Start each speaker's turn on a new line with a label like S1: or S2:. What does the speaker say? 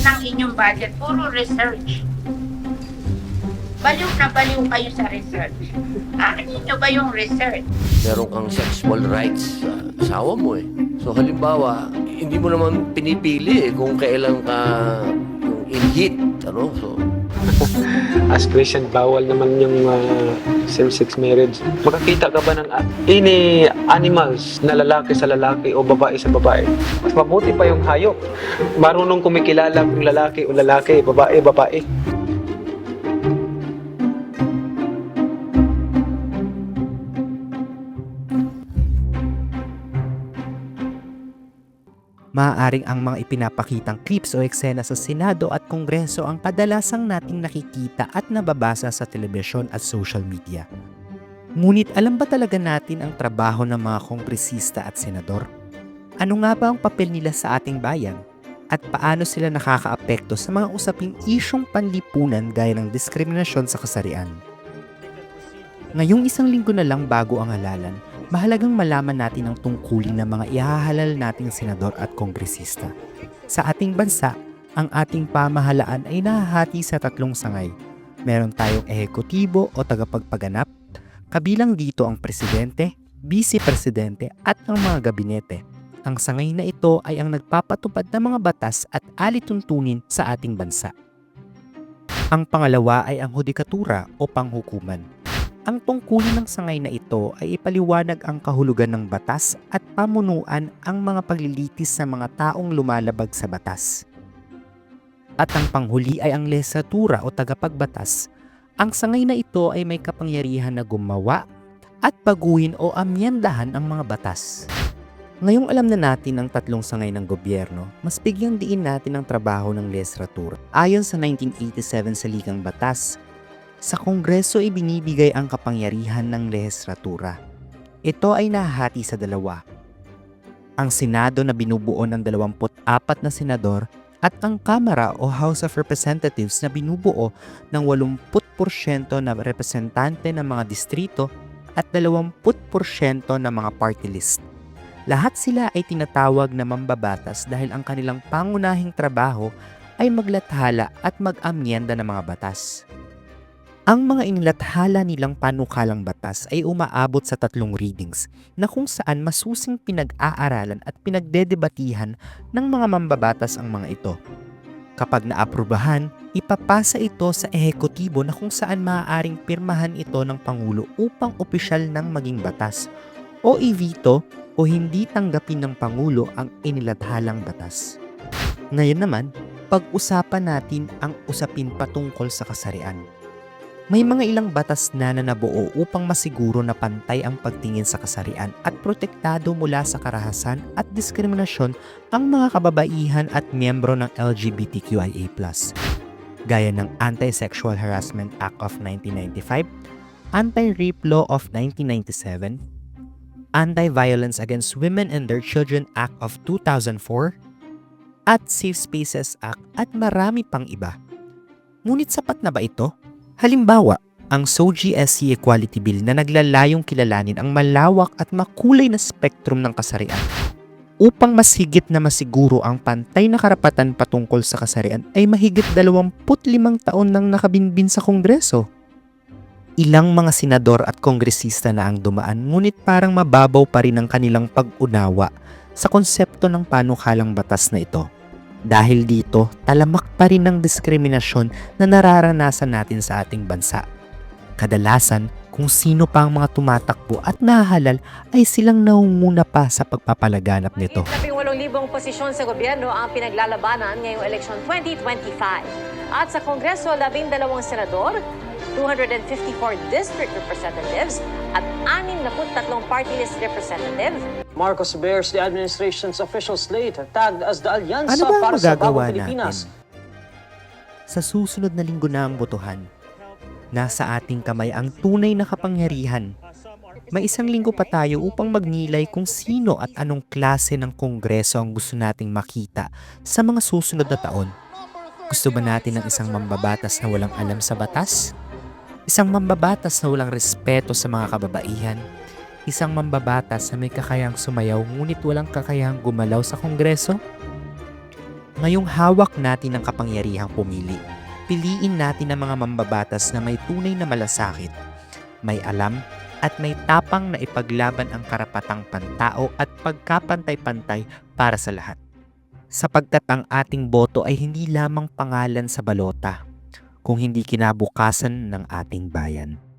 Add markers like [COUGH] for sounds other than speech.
S1: ng inyong budget, puro research. Baliw na baliw kayo sa research. Akin nyo ba yung research?
S2: meron kang sexual rights sa asawa mo eh. So halimbawa, hindi mo naman pinipili eh kung kailan ka yung in heat, ano? So, [LAUGHS]
S3: As Christian, bawal naman yung ah, same-sex marriage. Makakita ka ba ng ini animals na lalaki sa lalaki o babae sa babae? Mas mabuti pa yung hayop. Marunong kumikilala kung lalaki o lalaki, babae, babae.
S4: Maaaring ang mga ipinapakitang clips o eksena sa Senado at Kongreso ang kadalasang nating nakikita at nababasa sa telebisyon at social media. Ngunit alam ba talaga natin ang trabaho ng mga kongresista at senador? Ano nga ba ang papel nila sa ating bayan? At paano sila nakakaapekto sa mga usaping isyong panlipunan gaya ng diskriminasyon sa kasarian? Ngayong isang linggo na lang bago ang halalan, mahalagang malaman natin ang tungkulin ng mga ihahalal nating senador at kongresista. Sa ating bansa, ang ating pamahalaan ay nahahati sa tatlong sangay. Meron tayong ehekutibo o tagapagpaganap, kabilang dito ang presidente, vice-presidente at ang mga gabinete. Ang sangay na ito ay ang nagpapatupad ng mga batas at alituntunin sa ating bansa. Ang pangalawa ay ang hudikatura o panghukuman. Ang tungkulin ng sangay na ito ay ipaliwanag ang kahulugan ng batas at pamunuan ang mga paglilitis sa mga taong lumalabag sa batas. At ang panghuli ay ang lesatura o tagapagbatas. Ang sangay na ito ay may kapangyarihan na gumawa at baguhin o amyendahan ang mga batas. Ngayong alam na natin ang tatlong sangay ng gobyerno, mas bigyang diin natin ang trabaho ng legislatura. Ayon sa 1987 sa Ligang Batas, sa Kongreso ibinibigay ang kapangyarihan ng lehislatura. Ito ay nahahati sa dalawa. Ang Senado na binubuo ng 24 na senador at ang Kamara o House of Representatives na binubuo ng 80% na representante ng mga distrito at 20% ng mga party list. Lahat sila ay tinatawag na mambabatas dahil ang kanilang pangunahing trabaho ay maglathala at mag-amyenda ng mga batas. Ang mga inilathala nilang panukalang batas ay umaabot sa tatlong readings na kung saan masusing pinag-aaralan at pinagdedebatihan ng mga mambabatas ang mga ito. Kapag naaprubahan, ipapasa ito sa ehekutibo na kung saan maaaring pirmahan ito ng Pangulo upang opisyal ng maging batas o i-veto o hindi tanggapin ng Pangulo ang inilathalang batas. Ngayon naman, pag-usapan natin ang usapin patungkol sa kasarian. May mga ilang batas na na nabuo upang masiguro na pantay ang pagtingin sa kasarian at protektado mula sa karahasan at diskriminasyon ang mga kababaihan at miyembro ng LGBTQIA+. Gaya ng Anti-Sexual Harassment Act of 1995, Anti-Rape Law of 1997, Anti-Violence Against Women and Their Children Act of 2004, at Safe Spaces Act at marami pang iba. Ngunit sapat na ba ito? Halimbawa, ang SOGI Equality Bill na naglalayong kilalanin ang malawak at makulay na spektrum ng kasarian. Upang mas higit na masiguro ang pantay na karapatan patungkol sa kasarian ay mahigit 25 taon nang nakabinbin sa Kongreso. Ilang mga senador at kongresista na ang dumaan ngunit parang mababaw pa rin ang kanilang pag-unawa sa konsepto ng panukalang batas na ito. Dahil dito, talamak pa rin ang diskriminasyon na nararanasan natin sa ating bansa. Kadalasan, kung sino pa ang mga tumatakbo at nahalal ay silang naunguna pa sa pagpapalaganap nito.
S5: 18,000 posisyon sa gobyerno ang pinaglalabanan ngayong eleksyon 2025. At sa Kongreso, 12 senador, 254 district representatives at 63 party list representative.
S6: Marcos bears the administration's official slate tagged as the Alyansa
S4: Ano
S6: para sa Bagong Pilipinas.
S4: natin? Sa susunod na linggo na ang botohan, nasa ating kamay ang tunay na kapangyarihan. May isang linggo pa tayo upang magnilay kung sino at anong klase ng kongreso ang gusto nating makita sa mga susunod na taon. Gusto ba natin ng isang mambabatas na walang alam sa batas? Isang mambabatas na walang respeto sa mga kababaihan? Isang mambabatas na may kakayang sumayaw ngunit walang kakayang gumalaw sa kongreso? Ngayong hawak natin ang kapangyarihang pumili, piliin natin ang mga mambabatas na may tunay na malasakit, may alam at may tapang na ipaglaban ang karapatang pantao at pagkapantay-pantay para sa lahat. Sapagkat ang ating boto ay hindi lamang pangalan sa balota, kung hindi kinabukasan ng ating bayan.